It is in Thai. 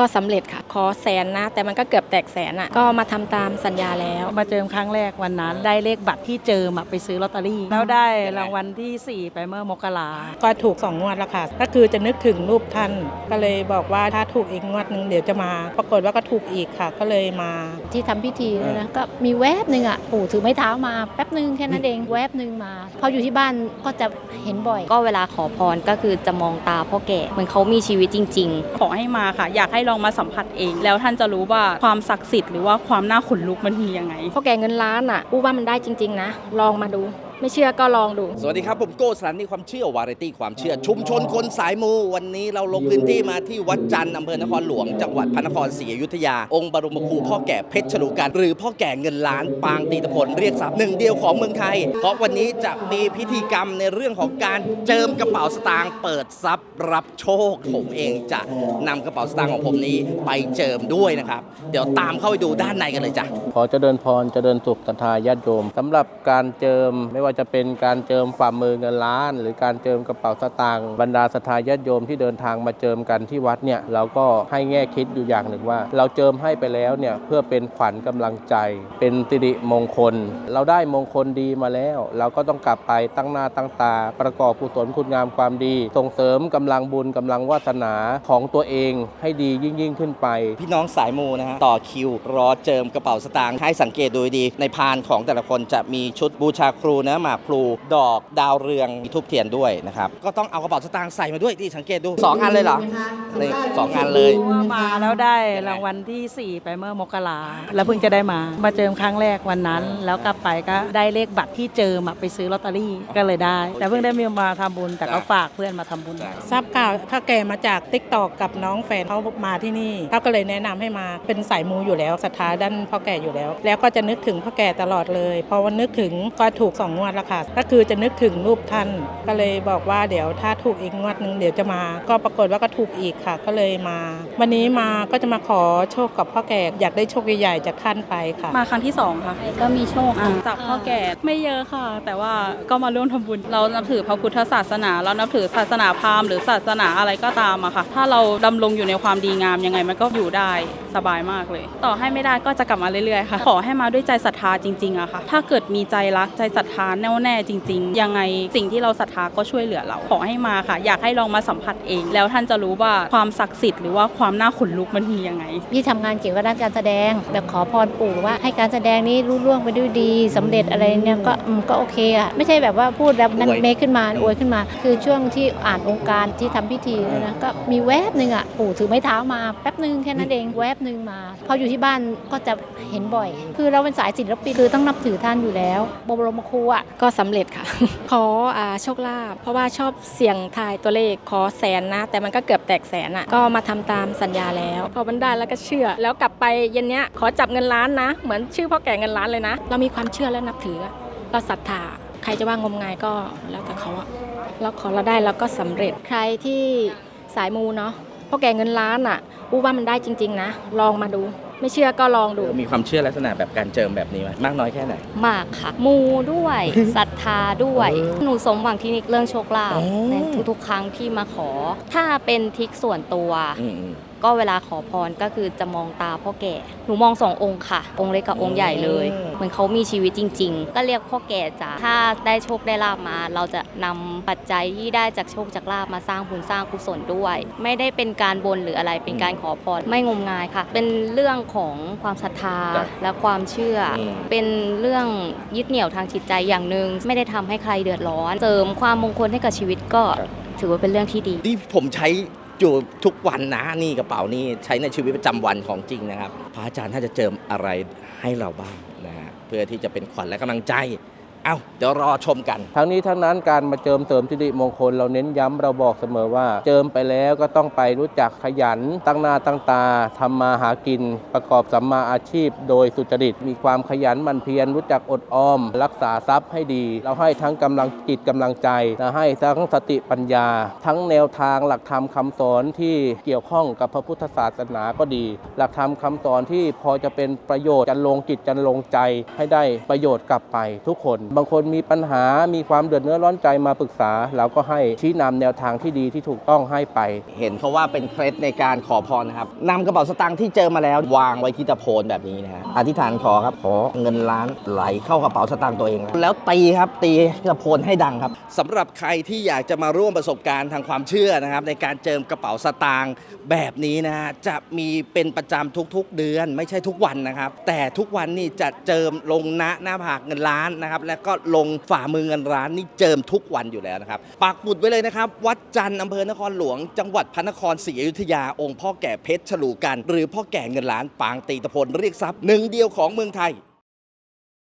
ก็สำเร็จค่ะ ขอแสนนะ แต่มันก็เกือบแตกแสนอะ ก็มาทำตามสัญญาแล้ว มาเจิมครั้งแรกวันนั้น ได้เลขบัตรที่เจิมอะไปซื้อลอตเตอรี่ แล้วได้รางวัลที่ 4 ไปเมื่อมกราก็ถูกสองงวดแล้วค่ะ ก็คือจะนึกถึงรูปท่าน ก็เลยบอกว่าถ้าถูกอีกงวดหนึ่งเดี๋ยวจะมา ปรากฏว่าก็ถูกอีกค่ะ ก็เลยมา ที่ทำพิธีเนี่ยนะ ก็มีแวบหนึ่งอะ ปู่ถือไม้เท้ามาแป๊บหนึ่งแค่นั้นเอง แวบหนึ่งมา พออยู่ที่บ้านก็จะเห็นบ่อย ก็เวลาขอพรก็คือจะมองตาพ่อแก่ เหมือนเขามีชีวิตจริง ๆ ขอให้มาค่ะ อยากให้ลองมาสัมผัสเอง แล้วท่านจะรู้ว่าความศักดิ์สิทธิ์หรือว่าความน่าขนลุกมันมียังไงเพราะแกเงินล้านอะอู้ว่ามันได้จริง ๆ นะ ลองมาดู ไม่เชื่อก็ลองดู สวัสดีครับ ผมโก้สถานีความเชื่อวาไรตี้ความเชื่อ ชุมชนคนสายมู วันนี้เราลงพื้นที่มาที่วัดจันทร์อำเภอนครหลวง จังหวัดพระนครศรีอยุธยา องค์บรมครูพ่อแก่เพชรฉลูกันหรือพ่อแก่เงินล้านปางตีตะพลเรียกทรัพย์หนึ่งเดียวของเมืองไทย เพราะวันนี้จะมีพิธีกรรมในเรื่องของการเจิมกระเป๋าสตางค์เปิดทรัพย์รับโชค ผมเองจะนำกระเป๋าสตางค์ของผมนี้ไปเจิมด้วยนะครับ เดี๋ยวตามเข้าไปดูด้านในกันเลยจ้ะขอเจริญพรเจริญสุขศรัทธาญาติโยมสำหรับการเจิมไม่ว่าจะเป็นการเจิมฝ่ามือเงินล้าน หรือการเจิมกระเป๋าสตางค์บรรดาศรัทธาญาติโยมที่เดินทางมาเจิมกันที่วัดเนี่ยเราก็ให้แง่คิดอยู่อย่างหนึ่งว่า เราเจิมให้ไปแล้วเนี่ยเพื่อเป็นขวัญกำลังใจ เป็นสิริมงคล เราได้มงคลดีมาแล้ว เราก็ต้องกลับไปตั้งหน้าตั้งตา ประกอบกุศลคุณงามความดี ส่งเสริมกำลังบุญกำลังวาสนาของตัวเองให้ดียิ่งยิ่งขึ้นไป พี่น้องสายมูนะฮะต่อคิว รอเจิมกระเป๋าสตางค์ให้สังเกตดูดี ในพานของแต่ละคนจะมีชุดบูชาครูนะหมากพลูดอกดาวเรืองมีทูบเทียนด้วยนะครับ ก็ต้องเอากระเป๋าสตางค์ใส่มาด้วยที่สังเกตดูสองอันเลยเหรอนี่สองอันเลยว่ามาแล้วได้รางวัลที่ 4 ไปเมื่อมกราแล้วเพิ่งจะได้มา มาเจิมครั้งแรกวันนั้น แล้วกลับไปก็ได้เลขบัตรที่เจิมอะไปซื้อลอตเตอรี่ก็เลยได้ แต่เพิ่งได้มีมาทำบุญแต่ก็ฝากเพื่อนมาทำบุญทราบข่าวถ้าแกมาจากติ๊กตอกกับน้องแฟนเขามาที่นี่เขาก็เลยแนะนำให้มาเป็นสายมูอยู่แล้วศรัทธาด้านพ่อแก่อยู่แล้ว แล้วก็จะนึกถึงพ่อแก่ตลอดเลยเพราะว่านึกถึงก็ถูกสองงวดแล้วค่ะ ก็คือจะนึกถึงรูปท่าน ก็เลยบอกว่าเดี๋ยวถ้าถูกอีกงวดหนึ่งเดี๋ยวจะมา ก็ปรากฏว่าก็ถูกอีกค่ะ ก็เลยมา วันนี้มาก็จะมาขอโชคกับพ่อแก่อยากได้โชคใหญ่ๆจากท่านไปค่ะ มาครั้งที่2ค่ะ ก็มีโชคอ่าจากพ่อแก่ไม่เยอะค่ะ แต่ว่าก็มาร่วมทำบุญ เรานับถือพระพุทธศาสนา เรานับถือศาสนาพราหมณ์หรือศาสนาอะไรก็ตามอะค่ะ ถ้าเราดำรงอยู่ในความดีงามยังไงมันก็อยู่ได้สบายมากเลย ต่อให้ไม่ได้ก็จะกลับมาเรื่อยๆค่ะ ขอให้มาด้วยใจศรัทธาจริงๆอะค่ะ ถ้าเกิดมีใจรักใจศรัทธาแน่วแน่จริง ๆ ยังไงสิ่งที่เราศรัทธาก็ช่วยเหลือเราขอให้มาค่ะ อยากให้ลองมาสัมผัสเอง แล้วท่านจะรู้ว่าความศักดิ์สิทธิ์หรือว่าความน่าขนลุกมันมียังไงที่ทำงานเกี่ยวกับด้านการแสดงแบบขอพรปู่ว่าให้การแสดงนี้รุ่ร่วงไปด้วยดีสำเร็จอะไรเนี่ยก็อืมก็โอเคอะไม่ใช่แบบว่าพูดแล้วนั้นอวยเมคขึ้นมาอวยขึ้นมา คือช่วงที่อ่านองค์การที่ทำพิธีเนี่ยนะก็มีแวบหนึ่งอะปู่ถือไม้เท้ามาแป๊บหนึ่งแค่นั้นเองแวบหนึ่งมาพออยู่ที่บ้านก็จะเห็นบ่อย คือเราเป็นสายศิลปินคือต้องนับถือท่านอยู่แล้วบรมครูอะก็สำเร็จค่ะ ขออ่าโชคลาภเพราะว่าชอบเสี่ยงทายตัวเลขขอแสนนะ แต่มันก็เกือบแตกแสนอะก็มาทำตามสัญญาแล้ว พอมันได้แล้วก็เชื่อ แล้วกลับไปเย็นเนี้ยขอจับเงินล้านนะ เหมือนชื่อพ่อแก่เงินล้านเลยนะ เรามีความเชื่อและนับถือ เราศรัทธาใครจะว่างมงายก็แล้วแต่เขาอะแล้วขอเราได้แล้วก็สำเร็จใครที่สายมูเนาะพ่อแก่เงินล้านอะอู้ว่ามันได้จริง ๆ นะ ลองมาดู ไม่เชื่อก็ลองดู มีความเชื่อลักษณะแบบการเจิมแบบนี้ไหมมากน้อยแค่ไหน มากค่ะ มูด้วยศรัทธาด้วย หนูสมหวังที่นิกเรื่องโชคลาภอ๋อในทุกๆ ครั้งที่มาขอ ถ้าเป็นทริกส่วนตัว อืมอืม ก็เวลาขอพรก็คือจะมองตาพ่อแก่ หนูมองสององค์ค่ะ องค์เล็กกับองค์ใหญ่เลยอืมเหมือนเขามีชีวิตจริง ๆ ก็เรียกพ่อแก่จ้ะถ้าได้โชคได้ลาบมา เราจะนำปัจจัยที่ได้จากโชคจากลาบมาสร้างบุญสร้างกุศลด้วย ไม่ได้เป็นการบนหรืออะไรเป็นการขอพรไม่งมงายค่ะ เป็นเรื่องของความศรัทธาจ้ะและความเชื่ออมเป็นเรื่องยึดเหนี่ยวทางจิตใจอย่างหนึ่งไม่ได้ทำให้ใครเดือดร้อน เสริมความมงคลให้กับชีวิตก็ถือว่าเป็นเรื่องที่ดีนี่ผมใช้ อยู่ทุกวันนะนี่กระเป๋านี่ใช้ในชีวิตประจำวันของจริงนะครับ พระอาจารย์ท่านจะเจิมอะไรให้เราบ้างนะฮะเพื่อที่จะเป็นขวัญและกำลังใจ เอ้าเดี๋ยวรอชมกัน ทั้งนี้ทั้งนั้นการมาเจิมเสริมสิริมงคลเราเน้นย้ำเราบอกเสมอว่า เจิมไปแล้วก็ต้องไปรู้จักขยัน ตั้งหน้าตั้งตาทำมาหากิน ประกอบสัมมาอาชีพ โดยสุจริต มีความขยันมันเพียรรู้จักอดออม รักษาทรัพย์ให้ดี เราให้ทั้งกำลังจิตกำลังใจและให้ทั้งสติปัญญา ทั้งแนวทางหลักธรรมคำสอนที่เกี่ยวข้องกับพระพุทธศาสนาก็ดี หลักธรรมคำสอนที่พอจะเป็นประโยชน์จันลงจิตจันลงใจให้ได้ประโยชน์กลับไปทุกคนบางคนมีปัญหามีความเดือดเนื้อร้อนใจมาปรึกษา เราก็ให้ชี้นำแนวทางที่ดีที่ถูกต้องให้ไป เห็นเขาว่าเป็นเคล็ดในการขอพรนะครับนำกระเป๋าสตางค์ที่เจอมาแล้ว วางไว้ที่ตะโพนแบบนี้นะฮะอธิษฐานขอครับขอเงินล้านไหลเข้ากระเป๋าสตางค์ตัวเอง แล้วตีครับตีกระโพนให้ดังครับสำหรับใครที่อยากจะมาร่วมประสบการณ์ทางความเชื่อนะครับในการเจิมกระเป๋าสตางค์แบบนี้นะฮะจะมีเป็นประจำทุกๆเดือน ไม่ใช่ทุกวันนะครับ แต่ทุกวันนี่จะเจิมลงหน้าหน้าผากเงินล้านนะครับแล้วก็ลงฝ่ามือเงินร้านนี่เจิมทุกวันอยู่แล้วนะครับปักหมุดไว้เลยนะครับ วัดจันทร์อำเภอนครหลวง จังหวัดพระนครศรีอยุธยาองค์พ่อแก่เพชรฉลูกัน หรือพ่อแก่เงินล้านปางตีตะพลเรียกทรัพย์หนึ่งเดียวของเมืองไทย